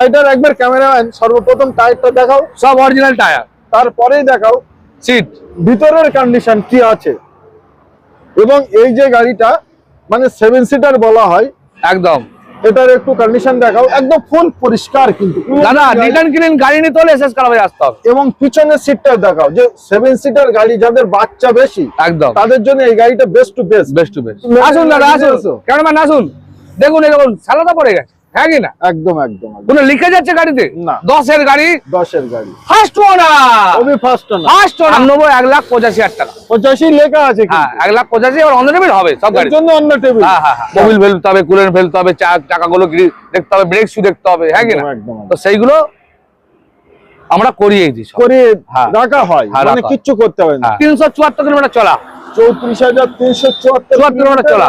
গাড়িটার একবার ক্যামেরাম্যান সর্বপ্রথম টায়ারটা দেখাও। সব অরিজিনাল টায়ার তারপরেই দেখাও সিট ভিতরের কন্ডিশন কি আছে। এবং এই যে গাড়িটা মানে সেভেন সিটার বলা হয় একদম। এটার একটু কন্ডিশন দেখাও। একদম ফুল পরিষ্কার কিন্তু। দাদা রিটার্ন কিনেন গাড়ি নিতে হলে এসএস কারাবাজে আসতে হবে। এবং পিছনের সিটটা দেখাও যে সেভেন সিটার গাড়ি যাদের বাচ্চা বেশি একদম। তাদের জন্য এই গাড়িটা best to best best to best আসুন দাদা আসুন। আসো। ক্যামেরাম্যান আসুন। দেখুন এরকম সালাদা পড়ে গেছে। হ্যাঁ না? একদম একদম একদম। কোনো লিখে যাচ্ছে গাড়িতে? না। দশের গাড়ি? দশের গাড়ি। ফার্স্ট ওনার খুবই ফার্স্ট না ফার্স্ট ওনার নেব এক লাখ পঁচাশি হাজার টাকা। পঁচাশি লেখা আছে হ্যাঁ এক লাখ পঁচাশি আর অন টেবিল হবে সব গাড়ি। জন্য অন্য টেবিল হ্যাঁ হ্যাঁ মোবিল ফেলতে হবে কুলেন ফেলতে হবে চাকাগুলো দেখতে হবে ব্রেক শু দেখতে হবে হ্যাঁ। তো সেইগুলো আমরা করিয়ে দিই করে হ্যাঁ। রাখা হয় হ্যাঁ, মানে কিচ্ছু করতে হবে না। তিনশো চুয়াত্তর কিলোমিটার চলা। চৌত্রিশ হাজার তিনশো চুয়াত্তর চুয়াত্তর কিলোমিটার চলা।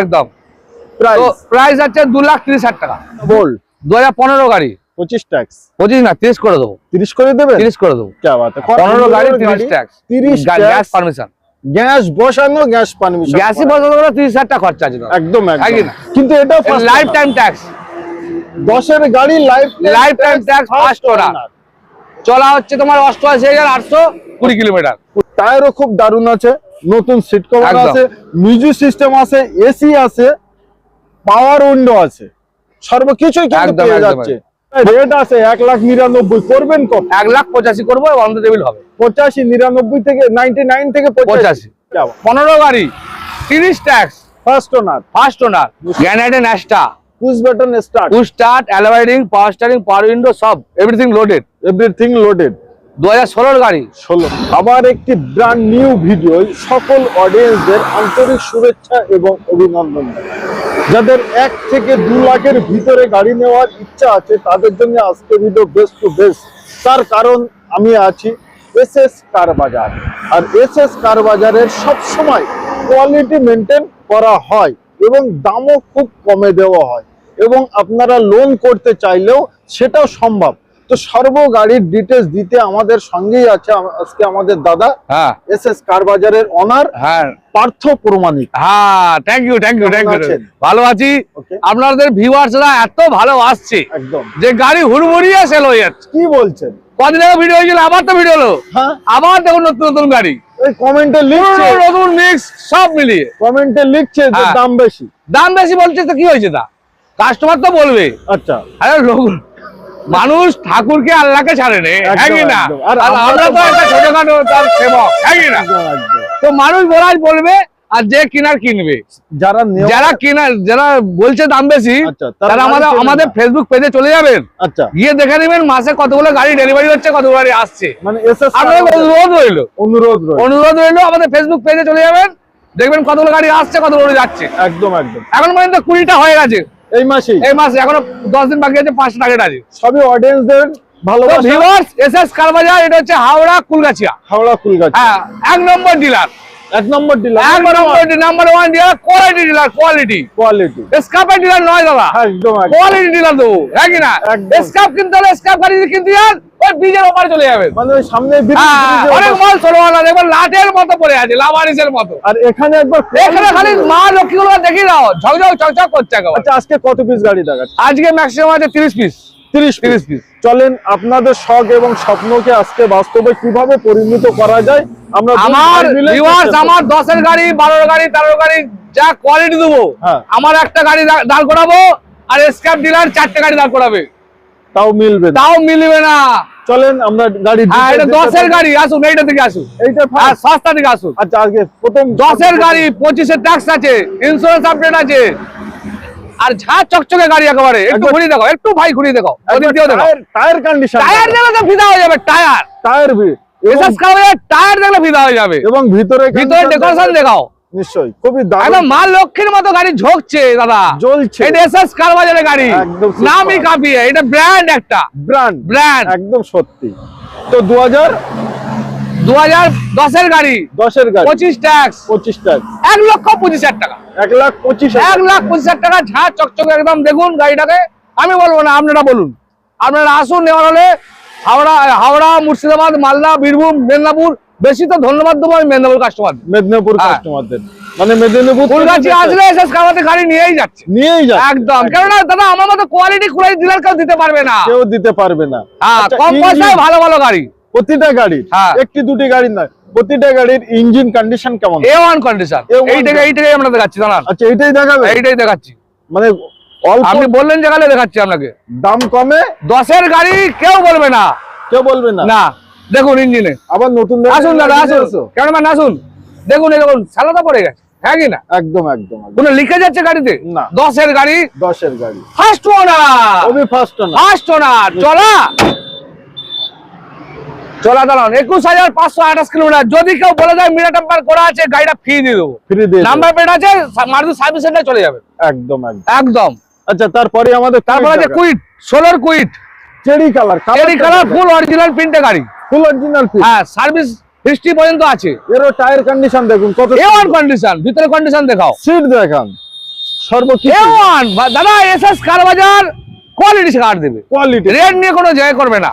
একদম। প্রাইস? আছে দু লাখ তিরিশ হাজার টাকা। বোল্ড। দু হাজার পনেরো গাড়ি। পঁচিশ ট্যাক্স। পঁচিশ না তিরিশ করে দেবো। তিরিশ করে দেবে তিরিশ করে দেবো। পনেরো গাড়ি তিরিশ ট্যাক্স। তিরিশ গ্যাস পারমিশন। গ্যাস বসানো গ্যাস পারমিশন গ্যাসই বসানো বলে তিরিশ হাজার টাকা খরচা আছে একদম হ্যাঁ কিন্তু এটা লাইফ টাইম ট্যাক্স দশের গাড়ি life lifetime tax first owner চলা হচ্ছে তোমার অষ্টআশি হাজার আটশো কুড়ি কিলোমিটার টায়ারও খুব দারুণ আছে। নতুন সিট কভার আছে। মিউজিক সিস্টেম আছে। এসি আছে। পাওয়ার উইন্ডো আছে। সর্বকিছুই কিন্তু পেয়ে যাচ্ছে। রেট আছে এক লাখ নিরানব্বই করবেন কত? এক লাখ পঁচাশি করব অন টেবিল হবে। পঁচাশি নিরানব্বই থেকে নাইনটি নাইন থেকে পঁচাশি। পনেরো গাড়ি তিরিশ tax first owner first owner গ্যানাইডে ন্যাস্টা push button start to start অ্যালোয়াইডিং power steering power window সব এভরিথিং লোডেড এভরিথিং লোডেড দু হাজার গাড়ি। ষোলো। আবার একটি ব্র্যান্ড নিউ ভিডিও সকল আন্তরিক শুভেচ্ছা এবং অভিনন্দন। যাদের এক থেকে দু লাখের ভিতরে গাড়ি নেওয়ার ইচ্ছা আছে, তাদের জন্য আজকে ভিডিও বেস্ট টু বেস্ট তার কারণ আমি আছি এস এস কার বাজার। আর এস এস কার বাজারের সবসময় কোয়ালিটি মেনটেন করা হয় এবং দামও খুব কমে দেওয়া হয়। এবং আপনারা লোন করতে চাইলেও সেটাও সম্ভব। তো সর্ব গাড়ির ডিটেলস দিতে আমাদের সঙ্গেই আছে আজকে আমাদের দাদা হ্যাঁ। এস এস কার বাজারের অনার হ্যাঁ। পার্থ প্রমাণিক। হ্যাঁ thank you thank you thank you ভালো আছি। আপনাদের ভিউয়ার্সরা এত ভালো আসছে একদম। যে গাড়ি হুড়মুড়িয়ে সেল হয়ে যাচ্ছে। কি বলছেন? কদিন আগে ভিডিও হয়েছিল আবার তো ভিডিও হলো। হ্যাঁ। আবার দেখুন নতুন নতুন গাড়ি। ওই কমেন্টে লিখছে। নতুন মিক্স সব মিলিয়ে। কমেন্টে লিখছে যে হ্যাঁ। দাম বেশি। দাম বেশি বলছে তো কি হয়েছে তা? কাস্টমার তো বলবে। আচ্ছা। আরে লোক মানুষ ঠাকুরকে আল্লাহকে ছাড়ে নে হ্যাঁ কি না? আর আমরা তো একটা ছোটখাটো তার সেবক হ্যাঁ না। তো মানুষ বলার বলবে আর যে কিনার কিনবে। যারা যারা কিনার যারা বলছে দাম বেশি আচ্ছা, তারা আমাদের আমাদের ফেসবুক পেজে চলে যাবেন। আচ্ছা। গিয়ে দেখে নেবেন মাসে কতগুলো গাড়ি ডেলিভারি হচ্ছে কতগুলো গাড়ি আসছে। মানে অনুরোধ রইল। অনুরোধ অনুরোধ রইল আমাদের ফেসবুক পেজে চলে যাবেন। দেখবেন কতগুলো গাড়ি আসছে কতগুলো যাচ্ছে। একদম একদম। এখন পর্যন্ত কুড়িটা হয়ে গেছে। এই মাসে এই মাসে এখনও দশ দিন বাকি আছে পাঁচ টাকা আছে। সবই অডিয়েন্সদের ভালোবাসা? ভিউয়ার্স এসএস কারবাজার এটা হচ্ছে হাওড়া কুলগাছিয়া। হাওড়া কুলগাছিয়া। হ্যাঁ এক নম্বর ডিলার এক নম্বর ডিলার এক নম্বর number one dealer quality dealer quality quality স্কাপের dealer নয় দাদা। একদম কোয়ালিটি ডিলার দেবো হ্যাঁ কি না? একদম। স্কাপ কিনতে হলে স্কাপ গাড়ি কিনতে যান। ওই বীজের ওপারে চলে যাবেন। মানে ওই সামনে হ্যাঁ, অনেক মাল ছোট মাল আছে এবার লাটের মতো পড়ে আছে লাভারিসের মতো। আর এখানে একবার এখানে খালি মা লক্ষ্মীগুলো দেখি দাও ঝকঝক চকচক করছে। আচ্ছা আজকে কত পিস গাড়ি আজকে ম্যাক্সিমাম আছে তিরিশ পিস তিরিশ তিরিশ পিস চলেন আপনাদের শখ এবং স্বপ্নকে আজকে বাস্তবে কীভাবে পরিণত করা যায় আমরা আমার ভিউয়ার্স আমার দশের গাড়ি বারোর গাড়ি তেরোর গাড়ি যা কোয়ালিটি দেবো হ্যাঁ। আমার একটা গাড়ি দাঁড় করাবো আর স্ক্যাপ ডিলার চারটে গাড়ি দাঁড় করাবে। তাও মিলবে তাও মিলবে না। চলেন আমরা গাড়ি হ্যাঁ এটা দশের গাড়ি আসুন এইটা থেকে আসুন। এইটা আর সস্তা থেকে আসুন। আচ্ছা আজকে প্রথম দশের গাড়ি পঁচিশের ট্যাক্স আছে ইন্স্যুরেন্স আপডেট আছে। আর ঝা চকচকে গাড়ি একেবারে একটু ঘুরিয়ে দেখো একটু ভাই ঘুরিয়ে দেখো টায়ার কন্ডিশন টায়ার দেখলে তো ফিদা হয়ে যাবে টায়ার টায়ার ভি বিশেষ করে টায়ার দেখলে ফিদা হয়ে যাবে। এবং ভিতরে ভিতরে ডেকোরেশন দেখাও। নিশ্চয়ই খুবই দারুণ। মা লক্ষ্মীর মতো গাড়ি ঝোঁকছে দাদা। জ্বলছে। এটা এসএস কার গাড়ি। একদম নামই কাঁপিয়ে এটা ব্র্যান্ড একটা। ব্র্যান্ড ব্র্যান্ড একদম সত্যি। তো গাড়ি। গাড়ি। পঁচিশ ট্যাক্স পঁচিশ টাকা এক লক্ষ পঁচিশ হাজার টাকা। লাখ হাজার। লাখ পঁচিশ হাজার টাকা ঝাঁ চকচকে একদম। দেখুন গাড়িটাকে আমি বলব না আপনারা বলুন। আপনারা আসুন নেওয়ার হলে হাওড়া হাওড়া মুর্শিদাবাদ মালদা বীরভূম মেদিনীপুর বেশি তো ধন্যবাদ দেবো আমি মেদিনীপুর কাস্টমার মেদিনীপুর। কাস্টমারদের মানে মেদিনীপুর ফুলগাছি আসলে এসএস কামাতে গাড়ি নিয়েই যাচ্ছে। নিয়েই যায় একদম। কেননা দাদা আমার মতো কোয়ালিটি খুলে দিলার কেউ দিতে পারবে না। কেউ দিতে পারবে না। হ্যাঁ আচ্ছা, কম পয়সায় ভালো ভালো গাড়ি। প্রতিটা গাড়ির হ্যাঁ। একটি দুটি গাড়ির নয় প্রতিটা গাড়ির ইঞ্জিন কন্ডিশন কেমন? এ ওয়ান কন্ডিশন A1 এইটাকে এইটাকে আমরা দেখাচ্ছি দাঁড়ান। আচ্ছা এটাই দেখাবে এইটাই দেখাচ্ছি। মানে আপনি বললেন যে গালে দেখাচ্ছি আপনাকে। দাম কমে? দশের গাড়ি কেউ বলবে না। কেউ বলবে না? না। দেখুন ইঞ্জিনে। আবার নতুন আসুন দাদা আসুন। কেমন আসুন। দেখুন দেখুন সালাদা পড়ে গেছে। হ্যাঁ কি না? একদম একদম একদম। কোনো লিখে যাচ্ছে গাড়িতে? না। দশের গাড়ি? দশের গাড়ি। ফার্স্ট ওনার খুবই ফার্স্ট না ফার্স্ট ওনার চলা! চলা দাঁড়ান একুশ হাজার পাঁচশো আঠাশ কিলোমিটার। যদি কেউ বলে দেয় মিরা টেম্পার করা আছে গাড়িটা ফ্রি দিয়ে দেবো। ফ্রি দিয়ে। নাম্বার প্লেট আছে মারুতি সার্ভিস সেন্টার চলে যাবে। একদম একদম। একদম। আচ্ছা তারপরে আমাদের তারপরে আছে কুইট সোলার কুইট চেরি কালার এরি কালার ফুল অরিজিনাল প্রিন্টে গাড়ি। ফুল অরিজিনাল পিস হ্যাঁ সার্ভিস হিস্ট্রি পর্যন্ত আছে। এরও টায়ার কন্ডিশন দেখুন কত এ ওয়ান কন্ডিশন ভিতরে কন্ডিশন দেখাও। সিট দেখান। সর্বকিছু। এ ওয়ান দাদা এসএস কার বাজার কোয়ালিটি কার দেবে। কোয়ালিটি রেট নিয়ে কোনো জায়গা করবে না।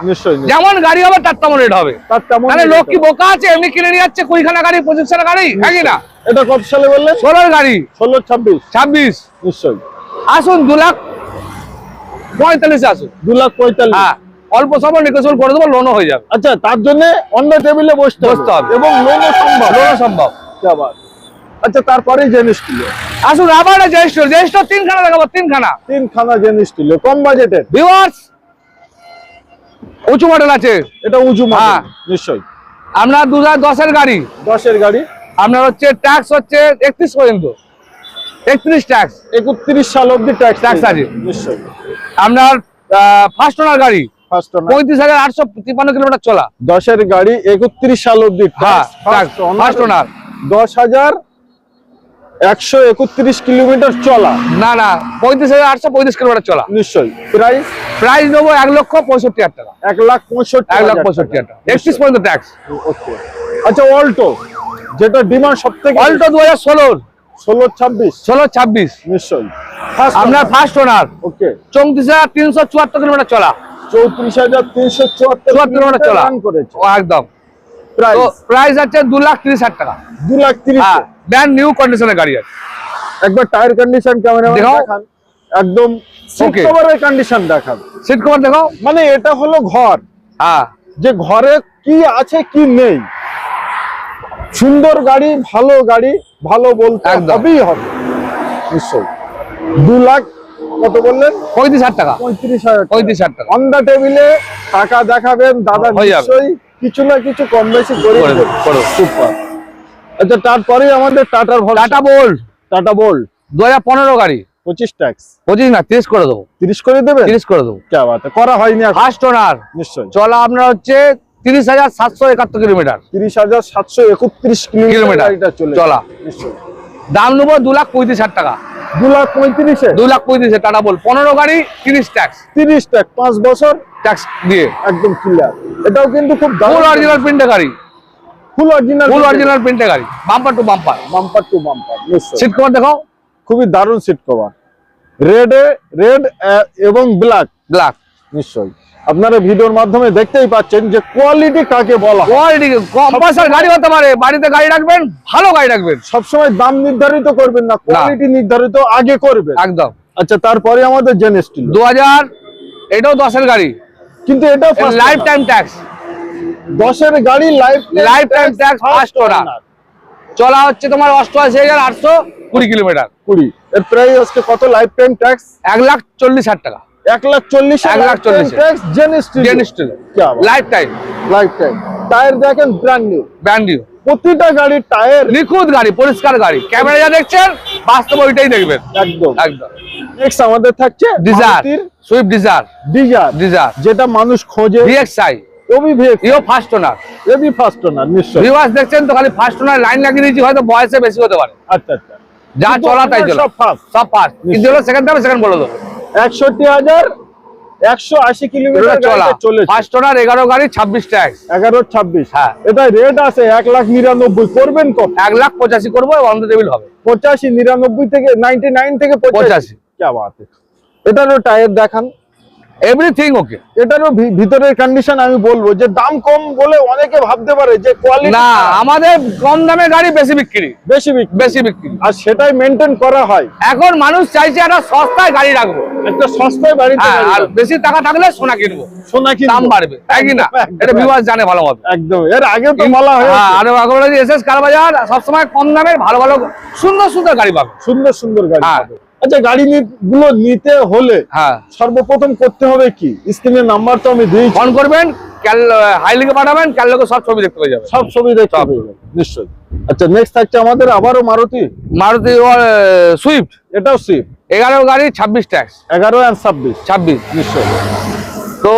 যেমন গাড়ি হবে তার তেমন রেট হবে। তাহলে লোক কি বোকা আছে? এমনি কিনে নিয়ে যাচ্ছে কুড়িখানা গাড়ি পঁচিশখানা গাড়ি? হ্যাঁ না? এটা কত সালে বললেন? ষোলোর গাড়ি। ষোলো ছাব্বিশ। ছাব্বিশ। নিশ্চয়ই। আসুন দু লাখ পঁয়তাল্লিশ আসুন। দু লাখ পঁয়তাল্লিশ। হ্যাঁ। অল্প সময় নেগোসিয়েবল করে দেবো লোনও হয়ে যাবে। আচ্ছা তার জন্য অন্য টেবিলে বসতে বসতে হবে। এবং লোনও সম্ভব। লোনও সম্ভব। আচ্ছা তারপরে জেনিস কিলো আসুন আবার জেনিস কিলো তিনখানা দেখাবো তিনখানা। তিনখানা জেনিস কিলো কম বাজেটে ভিউয়ার্স উঁচু মডেল আছে। এটা উঁচু মডেল হ্যাঁ। নিশ্চয়ই। আপনার দু হাজার গাড়ি। দশের গাড়ি। আপনার হচ্ছে ট্যাক্স হচ্ছে একত্রিশ পর্যন্ত। একত্রিশ ট্যাক্স একত্রিশ সাল অব্দি ট্যাক্স ট্যাক্স আছে। নিশ্চয়ই। আপনার ফার্স্ট ওনার গাড়ি। পঁয়ত্রিশ হাজার আটশো তিপ্পান্ন কিলোমিটার চলা। দশের গাড়ি একত্রিশ সাল অব্দি ফার্স্ট ওনার দশ হাজার একশো একত্রিশ কিলোমিটার চলা। না না পঁয়ত্রিশ হাজার আটশো পঁয়ত্রিশ কিলোমিটার চলা। নিশ্চয়ই। প্রাইস? প্রাইস নেব এক লক্ষ পঁয়ষট্টি হাজার টাকা। এক লাখ পঁয়ষট্টি এক লাখ পঁয়ষট্টি হাজার একত্রিশ পর্যন্ত ট্যাক্স. আচ্ছা অল্টো যেটা ডিমান্ড সব থেকে অল্টো দু হাজার ষোলোর ষোলো ছাব্বিশ। ষোলো ছাব্বিশ। নিশ্চয়ই। আপনার ফার্স্ট ওনার ওকে। চৌত্রিশ হাজার তিনশো চুয়াত্তর কিলোমিটার চলা। চৌত্রিশ হাজার তিনশো চুয়াত্তর চলা। করেছে একদম। প্রাইস আছে দু লাখ তিরিশ হাজার টাকা। দু লাখ তিরিশ। হ্যাঁ নিউ কন্ডিশনের গাড়ি আছে। একবার টায়ার কন্ডিশন ক্যামেরা দেখান। একদম সিট কভারের কন্ডিশন দেখান। সিট কভার দেখো মানে এটা হলো ঘর। হ্যাঁ। যে ঘরে কি আছে কি নেই। সুন্দর গাড়ি ভালো গাড়ি ভালো বলতে। হবেই হবে। নিশ্চয়ই। দু লাখ কত বললেন? পঁয়ত্রিশ হাজার টাকা। পঁয়ত্রিশ হাজার পঁয়ত্রিশ হাজার টাকা। অন দ্য টেবিলে টাকা দেখাবেন দাদা। নিশ্চয়ই কিছু না কিছু কম বেশি করে দেবো, দেবো। সুপার আচ্ছা তারপরে আমাদের টাটার টাটা বোল্ট টাটা বোল্ট দু হাজার পনেরো গাড়ি। পঁচিশ ট্যাক্স পঁচিশ না তিরিশ করে দেবো। তিরিশ করে দেবেন? তিরিশ করে দেবো। করা হয়নি ফার্স্ট ওনার নিশ্চয়ই। চলা আপনার হচ্ছে তিরিশ হাজার সাতশো একাত্তর কিলোমিটার তিরিশ হাজার সাতশো একত্রিশ কিলোমিটার চলা। দাম নেব দু লাখ পঁয়ত্রিশ হাজার টাকা। দু লাখ পঁয়ত্রিশে। দু লাখ পঁয়ত্রিশে টাটা বল। পনেরো গাড়ি তিরিশ ট্যাক্স তিরিশ ট্যাক্স পাঁচ বছর ট্যাক্স দিয়ে। একদম ক্লিয়ার এটাও কিন্তু খুব ফুল অরিজিনাল প্রিন্টে গাড়ি। ফুল অরিজিনাল ফুল অরিজিনাল প্রিন্টে গাড়ি। Bumper to bumper bumper to bumper seat cover দেখো খুবই দারুণ সিট কভার রেডে রেড এবং ব্ল্যাক ব্ল্যাক নিশ্চয়ই। আপনারা ভিডিওর মাধ্যমে দেখতেই পাচ্ছেন যে কোয়ালিটি কাকে বলা কোয়ালিটি কম পয়সার গাড়ি হতে পারে বাড়িতে গাড়ি রাখবেন ভালো গাড়ি রাখবেন। সবসময় দাম নির্ধারিত করবেন না কোয়ালিটি নির্ধারিত আগে করবেন। একদম। আচ্ছা তারপরে আমাদের ছিল। দু হাজার এটাও দশের গাড়ি। কিন্তু এটা লাইফ টাইম ট্যাক্স দশের গাড়ি life Lifetime tax first owner। চলা হচ্ছে তোমার অষ্টআশি হাজার আটশো কুড়ি কিলোমিটার। কুড়ি। এর প্রাইস আজকে কত? লাইফ টাইম ট্যাক্স এক লাখ চল্লিশ হাজার টাকা। এক লাখ চল্লিশ এক লাখ চল্লিশে। Lifetime lifetime tyre দেখেন ব্র্যান্ড নিউ ব্র্যান্ড নিউ প্রতিটা গাড়ির টায়ার নিখুঁত গাড়ি পরিষ্কার গাড়ি। ক্যামেরা যা দেখছেন বাস্তবে ওইটাই দেখবেন। একদম। একদম। নেক্সট আমাদের থাকছে Dzire Swift Dzire Dzire Dzire যেটা মানুষ খোঁজে। ভিএক্সআই অভিভেক ইও ফার্স্ট ওনার এবি ফার্স্ট ওনার নিশ্চয় ভিউয়ার্স দেখছেন তো খালি ফার্স্ট ওনার লাইন লাগিয়ে দিয়েছি হয়তো বয়সে বেশি হতে পারে। আচ্ছা আচ্ছা। যা চলা তাই চলা। সব ফার্স্ট সব ফার্স্ট কিন্তু সেকেন্ড সেকেন্ড বলে দেবো। একষট্টি হাজার একশো আশি কিলোমিটার চলে। ফার্স্ট ওনার এগারো গাড়ি ছাব্বিশ ট্যাক্স এগারো ছাব্বিশ। হ্যাঁ। এটা রেট আছে এক লাখ নিরানব্বই। করবেন কত? এক লাখ পঁচাশি করব অন হবে। পঁচাশি নিরানব্বই থেকে নাইনটি নাইন থেকে পঁচাশি। এটা টায়ার দেখান। এভরিথিং ওকে এটারও ভিতরের কন্ডিশন আমি বলব যে দাম কম বলে অনেকে ভাবতে পারে যে কোয়ালিটি না আমাদের কম দামে গাড়ি বেশি বিক্রি। বেশি বিক্রি। বেশি বিক্রি। আর সেটাই মেনটেন করা হয়। এখন মানুষ চাইছে একটা সস্তায় গাড়ি রাখব। একটা সস্তায় বাড়িতে হ্যাঁ আর বেশি টাকা থাকলে সোনা কিনবো। সোনা কিনবো। দাম বাড়বে তাই কি না? এটা জানে ভালো মতো। একদম। এর আগে তো বলা হ্যাঁ আর এখন এসএস কার বাজার সবসময় কম দামের ভালো ভালো সুন্দর সুন্দর গাড়ি পাবে। সুন্দর সুন্দর গাড়ি হ্যাঁ। পাবে। আচ্ছা গাড়ি গুলো নিতে হলে হ্যাঁ। সর্বপ্রথম করতে হবে কি? স্ক্রিনের নাম্বার তো আমি দিয়েছি। ফোন করবেন হাইলিকে পাঠাবেন ক্যালকে সব ছবি দেখতে পেয়ে যাবে সব ছবি দেখতে পেয়ে যাবেন, নিশ্চয়ই। আচ্ছা নেক্সট থাকছে আমাদের আবারও মারুতি। মারুতি সুইফট এটাও সিপ এগারো গাড়ি ছাব্বিশ ট্যাক্স এগারো অ্যান্ড ছাব্বিশ। ছাব্বিশ। নিশ্চয়ই। তো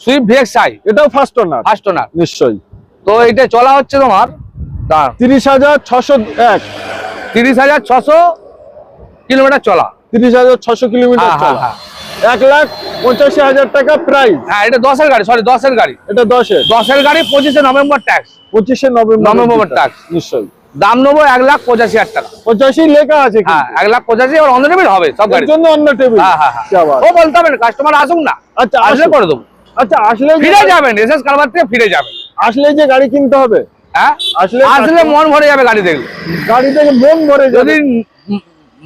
সুইফট আই এটাও ফার্স্ট ওনার ফার্স্ট ওনার নিশ্চয়ই। তো এটা চলা হচ্ছে তোমার? তিরিশ হাজার ছশো এক। তিরিশ হাজার ছশো কিলোমিটার চলা। তিরিশ হাজার ছশো কিলোমিটার হ্যাঁ, হ্যাঁ, হ্যাঁ। এক লাখ পঁচাশি হাজার টাকা প্রাইস হ্যাঁ এটা দশের গাড়ি সরি দশের গাড়ি। এটা দশের। দশের গাড়ি পঁচিশে নভেম্বর ট্যাক্স পঁচিশে নভেম্বর নভেম্বর ট্যাক্স নিশ্চয়ই। দাম নেব এক লাখ পঁচাশি হাজার টাকা। পঁচাশি লেখা আছে হ্যাঁ এক লাখ পঁচাশি আর অন্য টেবিল হবে সব গাড়ির জন্য অন্য টেবিল ও বলতে হবে কাস্টমার আসুক না আচ্ছা আসলে করে দেবো। আচ্ছা আসলে ফিরে যাবেন এসএস কারবার থেকে ফিরে যাবেন। আসলে যে গাড়ি কিনতে হবে। হ্যাঁ? আসলে আসলে মন ভরে যাবে গাড়ি দেখলে। গাড়ি দেখে মন ভরে যদি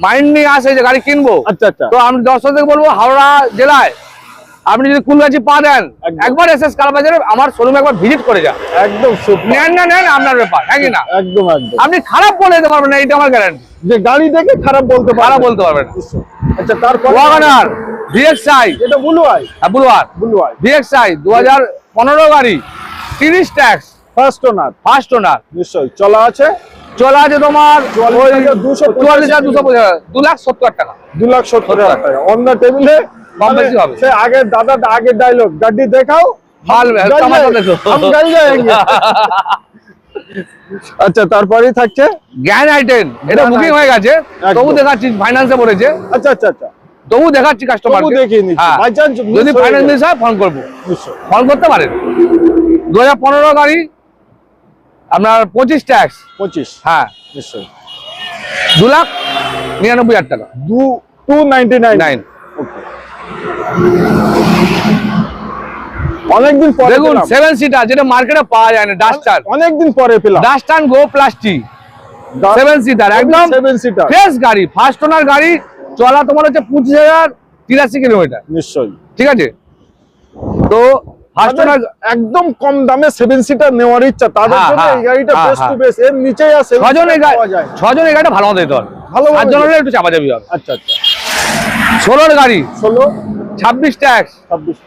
মাইন্ড নিয়ে আসে যে গাড়ি কিনবো। আচ্ছা আচ্ছা। তো আমি দর্শকদের বলব হাওড়া জেলায় আপনি যদি কুলগাছি পা দেন। একবার এসএস কারবাজারে আমার শোরুমে একবার ভিজিট করে যান। একদম নেন না নেন আপনার ব্যাপার হ্যাঁ কি না? একদম একদম। আপনি খারাপ বলে দিতে পারবেন না এটা আমার গ্যারান্টি যে গাড়ি দেখে খারাপ বলতে খারাপ বলতে পারবেন আচ্ছা তারপর? ওয়াগনার ভিএক্সআই এটা ব্লু আই বুলওয়ার। ব্লু আই ভিএক্সআই দু হাজার পনেরো গাড়ি তিরিশ tax first owner first owner নিশ্চয়ই চলা আছে। চলে আছে তোমার চুয়াল্লিশ হাজার দুশো দু লাখ সত্তর টাকা। দু লাখ সত্তর টাকা। অন্য টেবিলে মানে সে আগের দাদা আগের ডায়লগ গাড়ি দেখাও। মাল থাকছে জ্ঞান আইটেন এটা বুকিং হয়ে গেছে। আচ্ছা, তবু দেখাচ্ছি ফাইন্যান্সে পড়েছে। আচ্ছা আচ্ছা আচ্ছা। তবু দেখাচ্ছি কাস্টমার হ্যাঁ। যদি ফোন করব। ফোন করতে পারেন। দু গাড়ি আপনার পঁচিশ ট্যাক্স। পঁচিশ। হ্যাঁ। নিশ্চয়ই। দু লাখ নিরানব্বই হাজার টাকা। দু টু নাইনটি নাইন নাইন অনেকদিন পরে দেখুন সেভেন সিটার যেটা মার্কেটে পাওয়া যায় না ডাস্টার অনেকদিন পরে পেলাম। গো প্লাস্টিক সেভেন সিটার একদম সেভেন সিটার ফ্রেশ গাড়ি ফার্স্ট ওনার গাড়ি চলা তোমার হচ্ছে পঁচিশ হাজার তিরাশি কিলোমিটার। নিশ্চয়ই। ঠিক আছে? তো ফার্স্ট একদম কম দামে সেভেন সিটার নেওয়ার ইচ্ছা। তাদের হ্যাঁ, জন্য হ্যাঁ, এই গাড়িটা বেস্ট টু। বেস্ট এর নিচেই আছে ছজন এই গাড়ি ছজন এই গাড়িটা ভালো মতো হবে। ভালো দিতে একটু চাপাচাপি হবে। আচ্ছা আচ্ছা। ষোলোর গাড়ি। ষোলো? ছাব্বিশ ট্যাক্স। ছাব্বিশ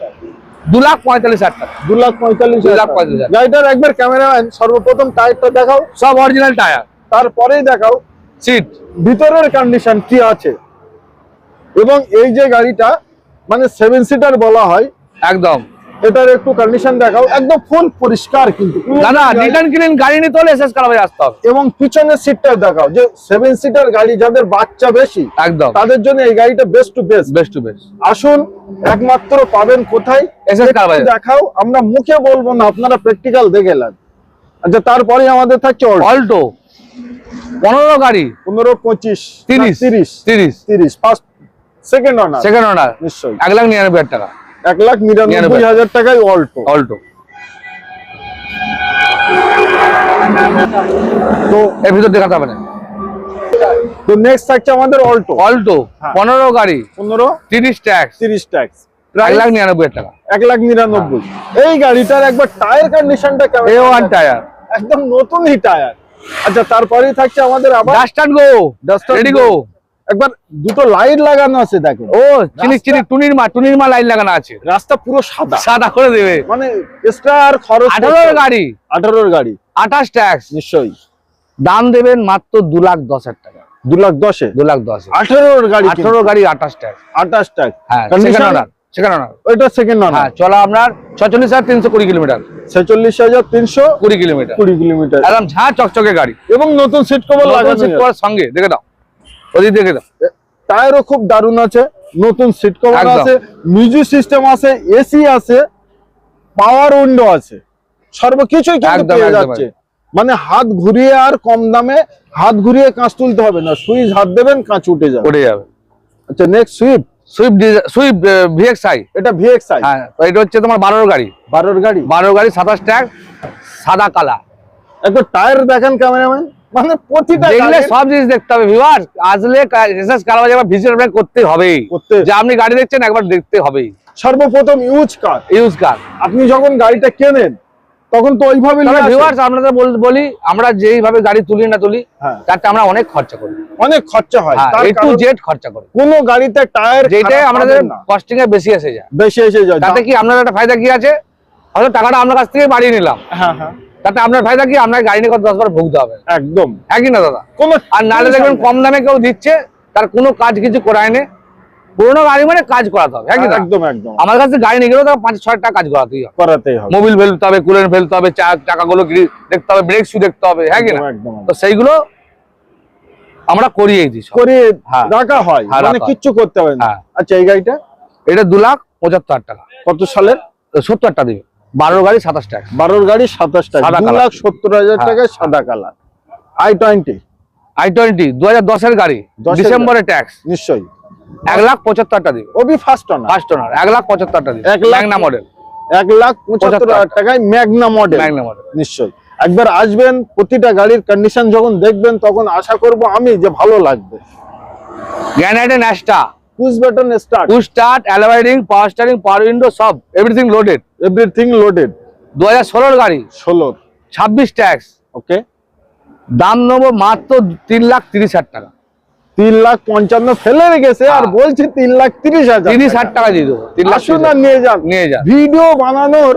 দু লাখ পঁয়তাল্লিশ হাজার টাকা। দু লাখ পঁয়তাল্লিশ দু লাখ পঁয়তাল্লিশ। গাড়িটার একবার ক্যামেরাম্যান সর্বপ্রথম টায়ারটা দেখাও। সব অরিজিনাল টায়ার তারপরেই দেখাও। সিট ভিতরের কন্ডিশন কি আছে? এবং এই যে গাড়িটা মানে সেভেন সিটার বলা হয় একদম। এটার একটু কন্ডিশন দেখাও। একদম ফুল পরিষ্কার কিন্তু। দাদা রিটার্ন কিনেন গাড়ি নিতে হলে এসএস আসতে হবে। এবং পিছনের সিটটা দেখাও যে সেভেন সিটার গাড়ি যাদের বাচ্চা বেশি একদম। তাদের জন্য এই গাড়িটা best to best best to best আসুন একমাত্র পাবেন কোথায়? SS একটু দেখাও আমরা মুখে বলব না আপনারা প্র্যাকটিক্যাল দেখে নেন। আচ্ছা তারপরে আমাদের থাকছে অল্টো পনেরো গাড়ি। পনেরো পঁচিশ তিরিশ। তিরিশ। তিরিশ। তিরিশ first second owner second owner নিশ্চয়ই। এক লাখ নিরানব্বই টাকা। এক লাখ নিরানব্বই। হাজার টাকায় অল্টো। অল্টো। তো এর ভিতর দেখাতে হবে না। তো নেক্সট থাকছে আমাদের অল্টো। অল্টো হ্যাঁ। পনেরো গাড়ি পনেরো তিরিশ ট্যাক্স তিরিশ ট্যাক্স এক লাখ নিরানব্বই টাকা। এক লাখ নিরানব্বই। এই গাড়িটার একবার টায়ার কন্ডিশনটা কেমন এ ওয়ান টায়ার একদম নতুনই টায়ার আচ্ছা তারপরেই থাকছে আমাদের আবার ডাস্টান গো Duster রেডি গো একবার দুটো লাইট লাগানো আছে দেখো। ও চিনি চিনি টুনির মা টুনির মা লাইন লাগানো আছে। রাস্তা পুরো সাদা। সাদা করে দেবে। মানে এক্সট্রা আর খরচ আঠারোর গাড়ি? আঠারোর গাড়ি। আঠাশ ট্যাক্স। নিশ্চয়ই। দাম দেবেন মাত্র দু লাখ দশ হাজার টাকা। দু লাখ দশে? দু লাখ দশ আঠারোর গাড়ি আঠারো গাড়ি আঠাশ ট্যাক্স। আঠাশ টাকা হ্যাঁ সেকেন্ড ওনার সেকেন্ড ওনার ওইটা সেকেন্ড হ্যাঁ অনার চলা আপনার ছচল্লিশ হাজার তিনশো কুড়ি কিলোমিটার। ছেচল্লিশ হাজার তিনশো কুড়ি কিলোমিটার। কুড়ি কিলোমিটার। একদম ঝাঁ চকচকে গাড়ি। এবং নতুন সিট কভার লাগানো seat করার সঙ্গে দেখে দাও। ওদিক দেখে দাও টায়ারও খুব দারুণ আছে নতুন সিট কভার আছে মিউজিক সিস্টেম আছে এসি আছে পাওয়ার উইন্ডো আছে। সর্বকিছুই কিন্তু পেয়ে যাচ্ছে। মানে হাত ঘুরিয়ে আর কম দামে হাত ঘুরিয়ে কাঁচ তুলতে হবে না সুইচ হাত দেবেন কাঁচ উঠে যাবে। উঠে যাবে। আচ্ছা next Swift Swift Swift VXI এটা ভিএক্সআই হ্যাঁ এটা হচ্ছে তোমার বারোর গাড়ি। বারোর গাড়ি? বারোর গাড়ি সাতাশ ট্যাগ সাদা কালা একবার টায়ার দেখান ক্যামেরাম্যান মানে প্রতিটা দেখলে সব জিনিস দেখতে হবে ভিউয়ার আসলে রেসার্চ কারবার একবার ভিজিট করতে হবেই। করতে যে আপনি গাড়ি দেখছেন একবার দেখতে হবেই। সর্বপ্রথম ইউজ কার ইউজ কার আপনি যখন গাড়িটা কেনেন তখন তো ওইভাবে ভিউয়ার্স আপনাদের বলি আমরা যেইভাবে গাড়ি তুলি না তুলি হ্যাঁ। তাতে আমরা অনেক খরচা করি। অনেক খরচা হয়। হ্যাঁ তার টু জেড খরচা করি। কোনো গাড়িতে টায়ার যেটাই আমাদের কস্টিং এ বেশি এসে যায়। বেশি এসে যায়। তাতে কি আপনার একটা ফায়দা কি আছে? হয়তো টাকাটা আমরা কাছ থেকে বাড়িয়ে নিলাম। হ্যাঁ হ্যাঁ। তাতে আপনার ফায়দা কি আপনার গাড়ি নিয়ে দশ বার ভুগতে হবে? একদম। একই না দাদা? কোনো আর নাহলে দেখবেন কম দামে কেউ দিচ্ছে তার কোনো কাজ কিছু করায় না। পুরোনো গাড়ি মানে কাজ করাতে হবে হ্যাঁ একদম একদম। আমার কাছে গাড়ি নিয়ে গেলেও পাঁচ ছয় টাকা কাজ করাতেই হবে। করাতেই হবে। মোবিল ফেলতে হবে কুলেন ফেলতে হবে চাকাগুলো দেখতে হবে ব্রেক শু দেখতে হবে হ্যাঁ কি না? একদম, একদম তো সেইগুলো আমরা করিয়ে দিই। করে হ্যাঁ। রাখা হয় হ্যাঁ, মানে কিচ্ছু করতে হবে না। হ্যাঁ। আচ্ছা এই গাড়িটা? এটা দু লাখ পঁচাত্তর টাকা। কত সালের? সত্তর টাকা দিবে। বারো গাড়ি সাতাশ টাকা। বারোর গাড়ি সাতাশ টাকা। দু। লাখ সত্তর হাজার হ্যাঁ, টাকায় সাদা colour. I twenty I twenty দু হাজার দশের গাড়ি। ডিসেম্বরে ট্যাক্স নিশ্চয়ই। এক লাখ পঁচাত্তর টাকা দিবে ওবি ফার্স্ট না ফার্স্ট ওনার এক লাখ পঁচাত্তর টাকা দিবে। এক লাখ- ম্যাগনা মডেল এক লাখ পঁচাত্তর হাজার টাকায় ম্যাগনা মডেল ম্যাগনা মডেল নিশ্চয়ই। একবার আসবেন প্রতিটা গাড়ির কন্ডিশন যখন দেখবেন তখন আশা করব আমি যে ভালো লাগবে। গ্যানাইটে ন্যাস্টা push button start push start power steering power window সব এভরিথিং লোডেড এভরিথিং লোডেড দু হাজার ষোলোর গাড়ি। ষোলোর ছাব্বিশ ট্যাক্স ওকে দাম নেব মাত্র তিন লাখ তিরিশ হাজার টাকা। তিন লাখ পঞ্চান্ন ফেলে রেখেছে আর হ্যাঁ। বলছি তিন লাখ তিরিশ হাজার তিরিশ টাকা। হাজার টাকা দিয়ে দেবো। তিন লাখ আসুন না নিয়ে যান। নিয়ে যান। ভিডিও বানানোর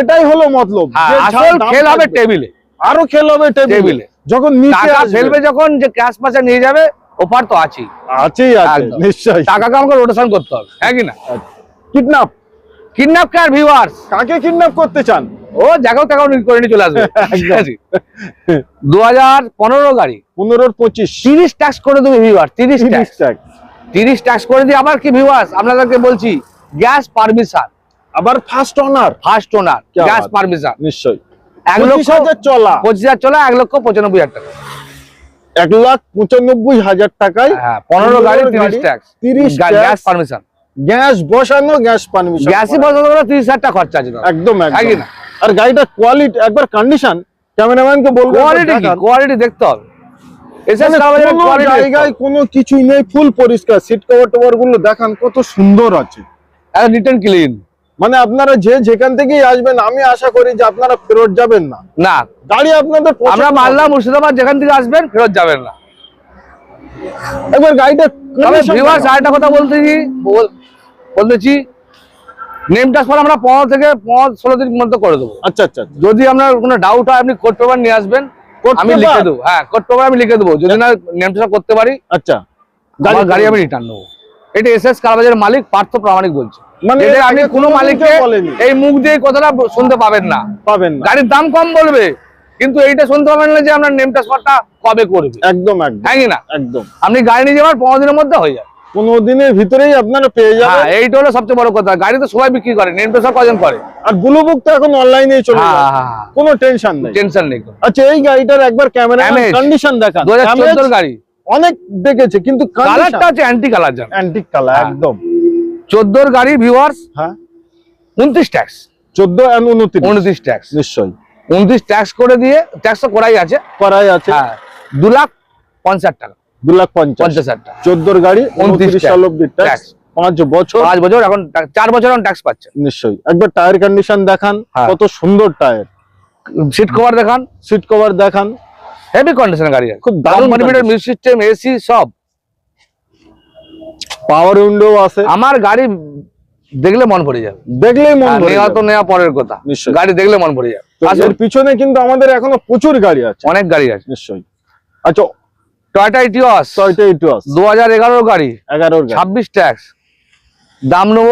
এটাই হলো মতলব। হ্যাঁ আসল খেল হবে টেবিলে আরও খেল হবে টেবিলে। যখন নিচে আসবে। ফেলবে যখন যে ক্যাশ পাশে নিয়ে যাবে অফার তো আছে আছেই আছে নিশ্চয়ই। টাকা আমাকে রোটেশন করতে হবে? হ্যাঁ কি না? কিডন্যাপ কিডন্যাপ কার ভিউয়ার্স কাকে কিডন্যাপ করতে চান? ও জায়গাও টাকাও করে নিয়ে চলে আসবে। দু হাজার পনেরো গাড়ি। এর পঁচিশ। 30 ট্যাক্স করে দেবে ভিউয়ার তিরিশ ট্যাক্স তিরিশ ট্যাক্স করে দিয়ে আবার কি ভিউয়ার্স আপনাদেরকে বলছি গ্যাস পারমিশন আবার first owner first owner gas permission নিশ্চয়ই। এক লক্ষ চলা। পঁচিশ হাজার চলা এক লক্ষ পঁচানব্বই হাজার টাকা। এক লাখ পঁচানব্বই হাজার টাকায় হ্যাঁ পনেরো গাড়ি তিরিশ ট্যাক্স 30 গ্যাস পারমিশন গ্যাস বসানো গ্যাস পারমিশন গ্যাসই গেলে তিরিশ হাজার টাকা খরচা আছে। একদম একদম। আর গাড়িটা কোয়ালিটি একবার কন্ডিশন ক্যামেরাম্যানকে বলব কোয়ালিটি। কোয়ালিটি দেখতে হবে। মানে জায়গায় কোনো কিছুই নেই ফুল পরিষ্কার। সিট কভার টভারগুলো দেখান কত সুন্দর আছে। নিট অ্যান্ড ক্লিন মানে আপনারা যে যেখান থেকেই আসবেন আমি আশা করি যে আপনারা ফেরত যাবেন না। না। গাড়ি আপনাদের আমরা। মালদা মুর্শিদাবাদ যেখান থেকে আসবেন ফেরত যাবেন না। একবার গাড়িটা ভিউয়ার্স আরেকটা কথা বলতেছি বলতেছি নেম ট্রান্সফার আমরা পনেরো থেকে পনেরো ষোলো দিন মধ্যে করে দেবো। আচ্ছা আচ্ছা আচ্ছা। যদি আপনার কোনো ডাউট হয় আপনি কোড পেপার নিয়ে আসবেন। আমি লিখে দেবো। হ্যাঁ কোড পেপার আমি লিখে দেবো। যদি না নেম ট্রান্সফার করতে পারি আচ্ছা। গাড়ি আমি রিটার্ন নেব। এটা এস এস কারবাজারের মালিক পার্থ প্রামাণিক বলছে। মানে আপনি কোনো মালিককে এই মুখ দিয়ে কথাটা শুনতে পাবেন না। পাবেন গাড়ির দাম কম বলবে কিন্তু এইটা শুনতে পাবেন না যে আপনার নেম ট্রান্সফারটা কবে করবে। একদম একদম। হ্যাঁ না? একদম। আপনি গাড়ি নিয়ে যাওয়ার পনেরো দিনের মধ্যে হয়ে যাবে। পনেরো দিনের ভিতরেই আপনারা পেয়ে হ্যাঁ যাবেন এইটা হলো সবচেয়ে বড় কথা। গাড়ি তো সবাই বিক্রি করে নেম ট্রান্সফার কজন করে? আর ব্লু বুক তো এখন অনলাইনেই চলে হ্যাঁ। কোনো টেনশন নেই। টেনশন নেই আচ্ছা এই গাড়িটার একবার ক্যামেরা কন্ডিশন দেখান। দু গাড়ি। অনেক দেখেছে কিন্তু কালারটা হচ্ছে অ্যান্টি কালার জান অ্যান্টিক কালার। একদম। চোদ্দোর গাড়ি ভিউয়ার্স হ্যাঁ। উনত্রিশ ট্যাক্স চোদ্দ এন্ড উনত্রিশ। ট্যাক্স নিশ্চয়ই। উনত্রিশ ট্যাক্স করে দিয়ে ট্যাক্স তো করাই আছে। করাই আছে। হ্যাঁ দু লাখ পঞ্চাশ টাকা। দু লাখ পঞ্চাশ হাজার টাকা। চোদ্দোর গাড়ি 29 উনত্রিশ সাল অব্দি। ট্যাক্স পাঁচ বছর। পাঁচ বছর এখন চার বছর এখন ট্যাক্স পাচ্ছে। নিশ্চয়ই। একবার টায়ার কন্ডিশন দেখান হ্যাঁ। কত সুন্দর টায়ার সিট কভার দেখান। সিট কভার দেখান। হেভি কন্ডিশনের গাড়ি খুব দারুণ কোম্পানি মিউজিক সিস্টেম এসি সব। পাওয়ার উইন্ডো আছে। আমার গাড়ি দেখলে মন পড়ে যাবে। দেখলেই মন ভরে নেওয়া। তো নেওয়া পরের কথা। গাড়ি দেখলে মন পড়ে যাবে। এর পিছনে কিন্তু আমাদের এখনও প্রচুর গাড়ি আছে। অনেক গাড়ি আছে। নিশ্চয়ই। আচ্ছা টয়টা ইটিওয়াস ছয়টা ইটুয়াস দু হাজার এগারোর গাড়ি। এগারোর ছাব্বিশ ট্যাক্স। দাম নেব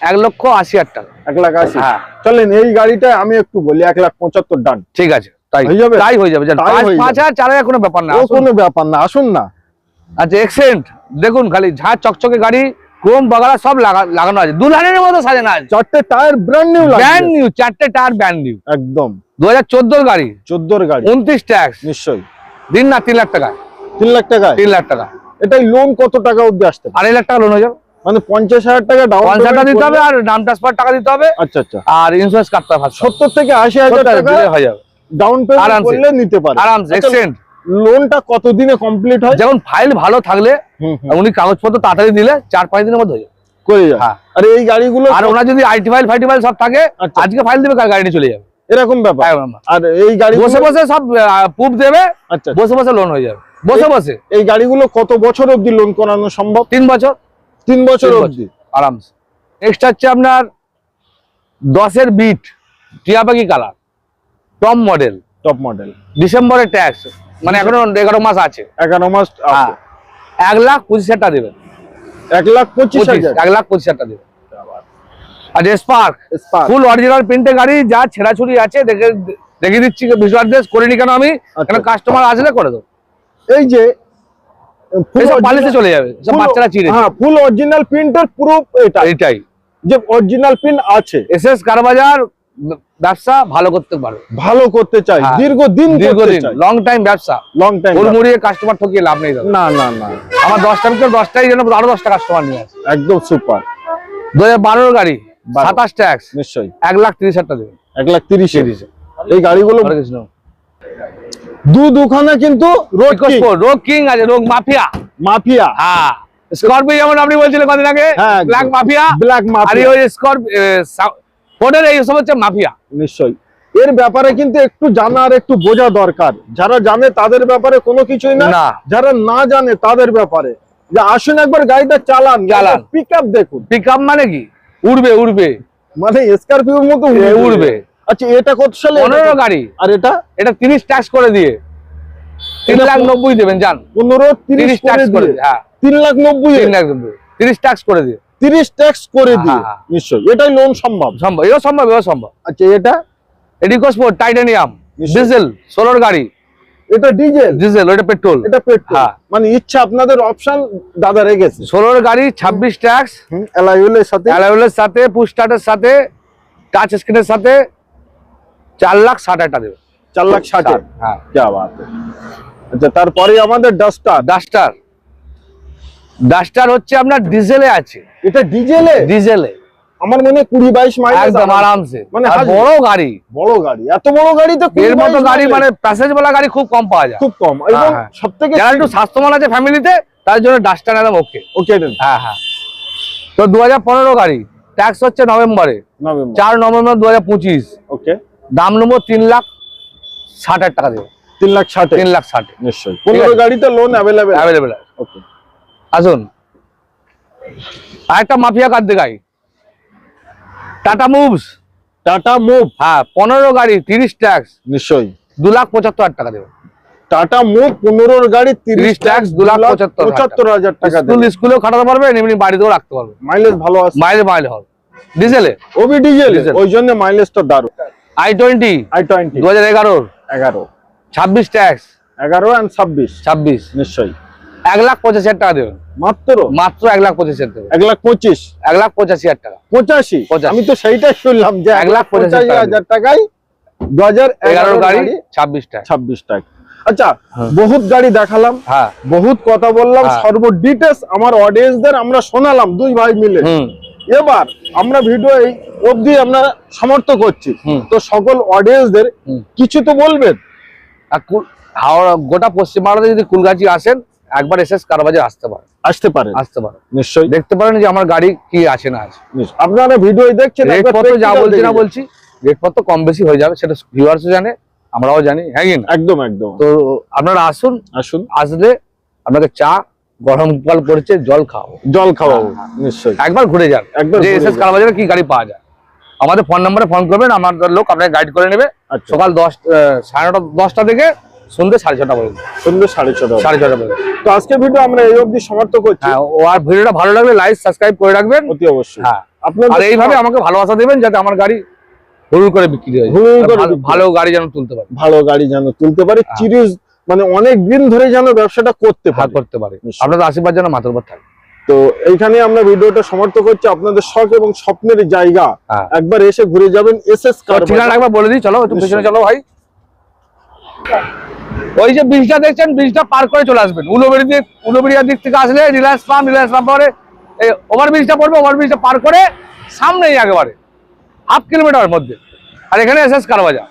এক লক্ষ আশি হাজার টাকা। এক লাখ আশি। হ্যাঁ। চলেন এই গাড়িটা আমি একটু বলি এক লাখ পঁচাত্তর ডান। ঠিক আছে তাই। হয়ে যাবে? তাই হয়ে যাবে। পাঁচ। হাজার চার হাজার কোনো ব্যাপার না। আসুন। কোনো ব্যাপার না আসুন না। আচ্ছা এক্সেন্ট দেখুন খালি ঝাঁ চকচকে গাড়ি ক্রোম বাগালা সব লাগানো আছে। দুলহানের মতো সাজানো আছে। চারটে tyre brand new brand new চারটে টায়ার ব্র্যান্ড নিউ একদম। দু হাজার চোদ্দোর গাড়ি। চোদ্দোর গাড়ি। উনত্রিশ ট্যাক্স। নিশ্চয়ই। দিন না তিন লাখ টাকা। তিন লাখ টাকায় তিন লাখ টাকা। এটাই লোন কত টাকা অব্দি আসতে আড়াই লাখ টাকা লোন হয়ে যাবে। মানে পঞ্চাশ হাজার টাকা ডাউন পঞ্চাশটা দিতে হবে আর নাম ট্রান্সফার টাকা দিতে হবে। আচ্ছা আচ্ছা। আর ইন্স্যুরেন্স কাটতে হবে। সত্তর থেকে আশি হাজার টাকা হয়ে যাবে। ডাউন পেমেন্ট করলে নিতে পারে। আরামসে আচ্ছা, এক্সচেঞ্জ লোনটা কতদিনে কমপ্লিট হয়? যেমন ফাইল ভালো থাকলে উনি কাগজপত্র তাড়াতাড়ি দিলে চার পাঁচ দিনের মধ্যে হয়ে যাবে। করে হ্যাঁ। আর এই গাড়িগুলো আর ওনার যদি আইটি ফাইল ফাইটি ফাইল সব থাকে আচ্ছা। আজকে ফাইল দেবে গাড়ি চলে যাবে। এরকম ব্যাপার। আর এই গাড়ি বসে বসে সব প্রুফ দেবে আচ্ছা বসে বসে লোন হয়ে যাবে। বসে বসে। এই গাড়িগুলো কত বছর অবধি লোন করানো সম্ভব? তিন বছর। তিন বছর অবধি? আরামসে। নেক্সট হচ্ছে আপনার দশের বিট টিয়া পাখি colour top model top model ডিসেম্বরের ট্যাক্স মানে এখনও এগারো মাস আছে। এগারো মাস হ্যাঁ। এক লাখ পঁচিশ হাজার টাকা দেবেন। এক লাখ পঁচিশ এক লাখ পঁচিশ হাজার টাকা দেবেন। আর স্পার্ক ফুল অরিজিনাল গাড়ি যা ছেঁড়াছুড়ি আছে দেখে দেখে দিচ্ছি করিনি কেন আমি? আচ্ছা। কেন কাস্টমার আসলে করে দেবো? এই যে চলে যাবে। সব বাচ্চারা চিড়ে হ্যাঁ ফুল অরিজিনাল প্রিন্টের প্রুফ এটা এইটাই যে অরিজিনাল প্রিন্ট আছে। এস এস কারবাজার ব্যবসা ভালো করতে পারো। ভালো করতে চাই হ্যাঁ। দীর্ঘদিন দীর্ঘদিন লং টাইম ব্যবসা। লং টাইম ফুলমুড়িয়ে কাস্টমার ঠকিয়ে লাভ নেই না না না। আমার দশটা ভিতরে দশটাই যেন আরও দশটা কাস্টমার নিয়ে আসে। একদম সুপার দু হাজার গাড়ি সাতাশ ট্যাক্স নিশ্চয়ই। এক লাখ তিরিশ হাজার টাকা। দেবেন এক লাখ তিরিশ এই গাড়িগুলো দু দুখানা কিন্তু রোড রোগ কিং আছে রোগ মাফিয়া মাফিয়া হ্যাঁ। স্করপিও যেমন আপনি বলছিলেন কদিন আগে ব্ল্যাক মাফিয়া ব্ল্যাক মাফিয়া আর ওই স্করপিও ফোর্ডের এই হচ্ছে মাফিয়া। নিশ্চয়ই। এর ব্যাপারে কিন্তু একটু জানা আর একটু বোঝা দরকার। যারা জানে তাদের ব্যাপারে কোনো কিছুই না যারা না জানে তাদের ব্যাপারে। যে আসুন একবার গাড়িটা চালান চালান। পিক আপ দেখুন। পিক মানে কি? উড়বে উড়বে। মানে স্করপিওর মতো উড়বে। আচ্ছা এটা কত সালে পনেরো গাড়ি। আর এটা? এটা তিরিশ ট্যাক্স করে দিয়ে। তিন লাখ নব্বই দেবেন যান। পনেরো তিরিশ ট্যাক্স করে হ্যাঁ। তিন লাখ নব্বই তিন লাখ নব্বই। তিরিশ ট্যাক্স করে দিয়ে। 30 ট্যাক্স করে দিয়ে নিশ্চয়ই। এটাই লোন সম্ভব। সম্ভব এটা সম্ভব এটা সম্ভব। আচ্ছা এটা? এডিকোস ফোর টাইটানিয়াম ডিজেল সোলার গাড়ি। এটা ডিজেল ডিজেল এটা পেট্রোল এটা পেট্রোল মানে ইচ্ছা আপনাদের অপশন দাদা রেখেছে। সোলার গাড়ি 26 ট্যাক্স অ্যালাইউলের সাথে? অ্যালাইউলের সাথে পুশ সাথে টাচ স্ক্রিনের সাথে 4 লাখ 60 টাকা দেবে। 4 লাখ 60 হ্যাঁ। কি বাত। আচ্ছা তারপরে আমাদের ডাস্টার ডাস্টার ডাস্টার হচ্ছে আপনার ডিজেলে আছে। এটা ডিজেলে ডিজেলে আমার মনে কুড়ি বাইশ মাইলেজ একদম আরামসে। মানে বড় গাড়ি। বড় গাড়ি। এত বড় গাড়ি তো এর মতো গাড়ি মানে প্যাসেজ বলা গাড়ি খুব কম পাওয়া যায়। খুব কম। এবং হ্যাঁ। সব থেকে যারা একটু স্বাস্থ্যমান আছে ফ্যামিলিতে তার জন্য ডাস্টার একদম ওকে ওকে হ্যাঁ হ্যাঁ। তো দু হাজার পনেরো গাড়ি। ট্যাক্স হচ্ছে নভেম্বরে। চার নভেম্বর দু হাজার পঁচিশ। ওকে দাম নেব তিন লাখ ষাট হাজার টাকা দেবো। তিন লাখ ষাট তিন লাখ ষাট। নিশ্চয়ই। পনেরো। গাড়িতে লোন অ্যাভেলেবেল অ্যাভেলেবেল ওকে আসুন। আরেকটা মাফিয়া কার দেখাই? টাটা মুভস? টাটা মুভ। হ্যাঁ পনেরো গাড়ি তিরিশ ট্যাক্স। নিশ্চয়ই। দু লাখ পঁচাত্তর হাজার টাকা দেবে। টাটা মুভ পনেরোর গাড়ি তিরিশ 30 tax, দু লাখ পঁচাত্তর পঁচাত্তর হাজার টাকা স্কুল স্কুলেও খাটাতে পারবে এমনি বাড়িতেও রাখতে পারবে। মাইলেজ ভালো আছে। মাইলে মাইলে হবে। ডিজেলে? ওবি ডিজেল। ওই জন্য মাইলেজটা দারুণ। I twenty? I twenty. দু হাজার এগারোর? এগারো। ছাব্বিশ ট্যাক্স। এগারো অ্যান্ড ছাব্বিশ। ছাব্বিশ। নিশ্চয়ই। এক লাখ পঁচাশি হাজার টাকা দেবেন। মাত্র? মাত্র এক লাখ পঁচিশ হাজার টাকা। এক লাখ পঁচিশ? এক লাখ পঁচাশি হাজার টাকা। পঁচাশি। আমি তো সেইটাই শুনলাম যে এক লাখ পঁচাশি হাজার টাকায় দু হাজার এগারো গাড়ি ছাব্বিশ ট্যাক্স ছাব্বিশ টাকা। আচ্ছা হ্যাঁ। বহুত গাড়ি দেখালাম হ্যাঁ। বহুত কথা বললাম হ্যাঁ। সর্ব ডিটেলস আমার অডিয়েন্সদের আমরা শোনালাম দুই ভাই মিলে। এবার আমরা ভিডিও এই অবধি আমরা সমর্থ করছি। তো সকল অডিয়েন্সদের কিছু তো বলবেন? আর কুল- হাওড়া গোটা যদি কুলগাছি আসেন একবার এসে কারবাজার আসতে পারে। আসতে পারে। আসতে পারেন নিশ্চয়ই। দেখতে পারেন যে আমার গাড়ি কি আছে না আছে। আপনারা ভিডিও দেখছেন রেট একবার যা বলছি না বলছি রেট পত্র কম বেশি হয়ে যাবে সেটা ভিউয়ার্সও জানে আমরাও জানি হ্যাঁ একদম একদম। তো আপনারা আসুন আসুন। আসলে আপনাকে চা গরম জল পড়ছে জল খাও জল খাওয়াবো নিশ্চয়ই। একবার ঘুরে যান। একবার যে এসএস। কারবাজারে কি গাড়ি পাওয়া যায়। আমাদের ফোন নম্বরে ফোন করবেন আমাদের লোক আপনাকে গাইড করে নেবে। আচ্ছা। সকাল দশ সাড়ে নটা দশটা থেকে সন্ধ্যে সাড়ে ছটা পর্যন্ত। সন্ধ্যে সাড়ে ছটা সাড়ে ছটা পর্যন্ত। তো আজকে ভিডিও আমরা এই অবধি সমাপ্ত করছি। হ্যাঁ ও আর ভিডিওটা ভালো লাগলে লাইক সাবস্ক্রাইব করে রাখবেন। অতি অবশ্যই। হ্যাঁ। আপনাদের আর এইভাবে আমাকে ভালোবাসা দেবেন যাতে আমার গাড়ি হুড় করে বিক্রি হয়ে। যায়। করে ভালো- গাড়ি যেন তুলতে পারে। ভালো গাড়ি যেন তুলতে পারে। হ্যাঁ। চিরিজ মানে অনেক দিন ধরে যেন ব্যবসাটা করতে ভাগ পারে। করতে পারে। আপনাদের আশীর্বাদ যেন মাথার উপর থাকে। তো এইখানে আমরা ভিডিওটা সমর্থ করছি। আপনাদের শখ এবং স্বপ্নের জায়গা হ্যাঁ। একবার এসে ঘুরে যাবেন। এস এস তো ঠিকানা একবার বলে দিই। চলো একটু। পেছনে চলো ভাই। ওই যে ব্রিজটা দেখছেন? ব্রিজটা পার করে চলে আসবেন। উলোবেড়ি দিক উলোবেড়িয়ার দিক থেকে আসলে রিলায়েন্স পাম রিলায়েন্স পাম পরে এই ওভারব্রিজটা পড়বে ওভারব্রিজটা পার করে সামনেই একেবারে হাফ কিলোমিটার মধ্যে। আর এখানে এস এস কারবাজার